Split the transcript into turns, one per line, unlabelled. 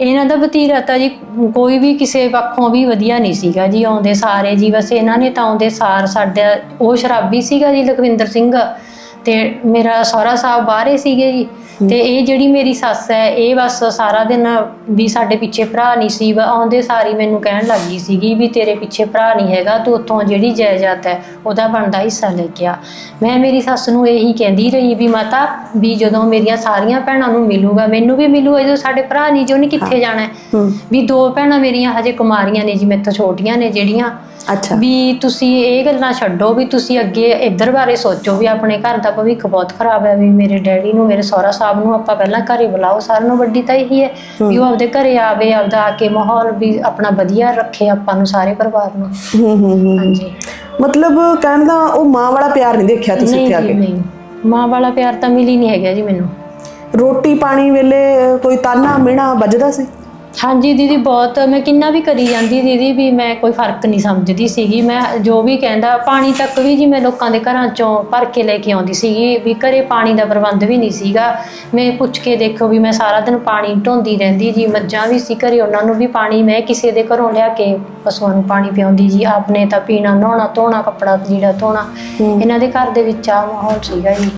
ਇਹਨਾਂ ਦਾ ਵਤੀਰਾ ਤਾਂ ਜੀ, ਕੋਈ ਵੀ ਕਿਸੇ ਪੱਖੋਂ ਵੀ ਵਧੀਆ ਨਹੀਂ ਸੀਗਾ ਜੀ, ਆਉਂਦੇ ਸਾਰੇ ਜੀ, ਬਸ ਇਹਨਾਂ ਨੇ ਤਾਂ ਆਉਂਦੇ ਸਾਰ ਸਾਡਾ ਉਹ ਸ਼ਰਾਬੀ ਸੀਗਾ ਜੀ, ਲਖਵਿੰਦਰ ਸਿੰਘ। ਤੇ ਮੇਰਾ ਸਹੁਰਾ ਸਾਹਿਬ ਬਾਹਰੇ ਸੀਗੇ ਜੀ। ਤੇ ਇਹ ਜਿਹੜੀ ਮੇਰੀ ਸੱਸ ਹੈ ਇਹ ਬਸ ਸਾਰਾ ਦਿਨ ਵੀ ਸਾਡੇ ਪਿੱਛੇ ਭਰਾ ਨਹੀਂ ਸੀ ਆਉਂਦੇ ਸਾਰੀ ਮੈਨੂੰ ਕਹਿਣ ਲੱਗ ਗਈ ਸੀਗੀ ਵੀ ਤੇਰੇ ਪਿੱਛੇ ਭਰਾ ਨਹੀਂ ਹੈਗਾ ਤੂੰ ਉੱਥੋਂ ਜਿਹੜੀ ਜਾਇਦਾਦ ਹੈ ਉਹਦਾ ਬਣਦਾ ਹਿੱਸਾ ਲੈ ਕੇ ਆ। ਮੈਂ ਮੇਰੀ ਸੱਸ ਨੂੰ ਇਹੀ ਕਹਿੰਦੀ ਰਹੀ ਵੀ ਮਾਤਾ ਵੀ ਜਦੋਂ ਮੇਰੀਆਂ ਸਾਰੀਆਂ ਭੈਣਾਂ ਨੂੰ ਮਿਲੂਗਾ ਮੈਨੂੰ ਵੀ ਮਿਲੂਗਾ ਜਦੋਂ ਸਾਡੇ ਭਰਾ ਨਹੀਂ ਜੀ ਉਹਨੇ ਕਿੱਥੇ ਜਾਣਾ ਵੀ ਦੋ ਭੈਣਾਂ ਮੇਰੀਆਂ ਹਜੇ ਕੁਮਾਰੀਆਂ ਨੇ ਜੀ ਮੇਰੇ ਤੋਂ ਛੋਟੀਆਂ ਨੇ ਜਿਹੜੀਆਂ।
ਅੱਛਾ।
ਵੀ ਤੁਸੀਂ ਇਹ ਗੱਲਾਂ ਛੱਡੋ ਵੀ ਤੁਸੀਂ ਅੱਗੇ ਇੱਧਰ ਬਾਰੇ ਸੋਚੋ ਵੀ ਆਪਣੇ ਘਰ ਦਾ ਭਵਿੱਖ ਬਹੁਤ ਖਰਾਬ ਹੈ ਵੀ ਮੇਰੇ ਡੈਡੀ ਨੂੰ ਮੇਰੇ ਸਹੁਰਾ ਸਾਹਿਬ ਨੂੰ ਆਪਾਂ ਪਹਿਲਾਂ ਘਰੇ ਬੁਲਾਓ ਸਾਰਿਆਂ ਨੂੰ ਵੱਡੀ ਤਾਂ ਇਹੀ ਹੈ ਵੀ ਉਹ ਆਪਦੇ ਘਰੇ ਆਵੇ ਆਪਦਾ ਆ ਕੇ ਮਾਹੌਲ ਵੀ ਆਪਣਾ ਵਧੀਆ ਰੱਖੇ ਆਪਾਂ ਨੂੰ ਸਾਰੇ ਪਰਿਵਾਰ ਨੂੰ।
ਹੂੰ ਹੂੰ ਹੂੰ
ਹਾਂਜੀ।
ਮਤਲਬ ਕਹਿਣ ਦਾ ਉਹ ਮਾਂ ਵਾਲਾ ਪਿਆਰ ਨਹੀਂ ਦੇਖਿਆ ਤੁਸੀਂ ਇੱਥੇ ਆ ਕੇ?
ਨਹੀਂ। ਮਾਂ ਵਾਲਾ ਪਿਆਰ ਤਾਂ ਮਿਲ ਹੀ ਨਹੀਂ ਹੈਗਾ ਜੀ ਮੈਨੂੰ।
ਰੋਟੀ ਪਾਣੀ ਵੇਲੇ ਕੋਈ ਤਾਨਾ ਮਿਹਣਾ ਵੱਜਦਾ ਸੀ?
ਹਾਂਜੀ ਦੀਦੀ ਬਹੁਤ ਮੈਂ ਕਿੰਨਾ ਵੀ ਕਰੀ ਜਾਂਦੀ ਦੀਦੀ ਵੀ ਮੈਂ ਕੋਈ ਫ਼ਰਕ ਨਹੀਂ ਸਮਝਦੀ ਸੀਗੀ। ਮੈਂ ਜੋ ਵੀ ਕਹਿੰਦਾ ਪਾਣੀ ਤੱਕ ਵੀ ਜੀ ਮੈਂ ਲੋਕਾਂ ਦੇ ਘਰਾਂ ਚੋਂ ਭਰ ਕੇ ਲੈ ਕੇ ਆਉਂਦੀ ਸੀਗੀ ਵੀ ਘਰੇ ਪਾਣੀ ਦਾ ਪ੍ਰਬੰਧ ਵੀ ਨਹੀਂ ਸੀਗਾ। ਮੈਂ ਪੁੱਛ ਕੇ ਦੇਖੋ ਵੀ ਮੈਂ ਸਾਰਾ ਦਿਨ ਪਾਣੀ ਢੋਂਦੀ ਰਹਿੰਦੀ ਜੀ ਮੱਝਾਂ ਵੀ ਸੀ ਘਰੇ ਉਹਨਾਂ ਨੂੰ ਵੀ ਪਾਣੀ ਮੈਂ ਕਿਸੇ ਦੇ ਘਰੋਂ ਲਿਆ ਕੇ ਪਸ਼ੂਆਂ ਨੂੰ ਪਾਣੀ ਪਿਆਉਂਦੀ ਜੀ। ਆਪਨੇ ਤਾਂ ਪੀਣਾ ਨਹਾਉਣਾ ਧੋਣਾ ਕੱਪੜਾ ਜਿਹੜਾ ਧੋਣਾ ਇਹਨਾਂ ਦੇ ਘਰ ਦੇ ਵਿੱਚ ਆ ਮਾਹੌਲ ਸੀਗਾ ਜੀ।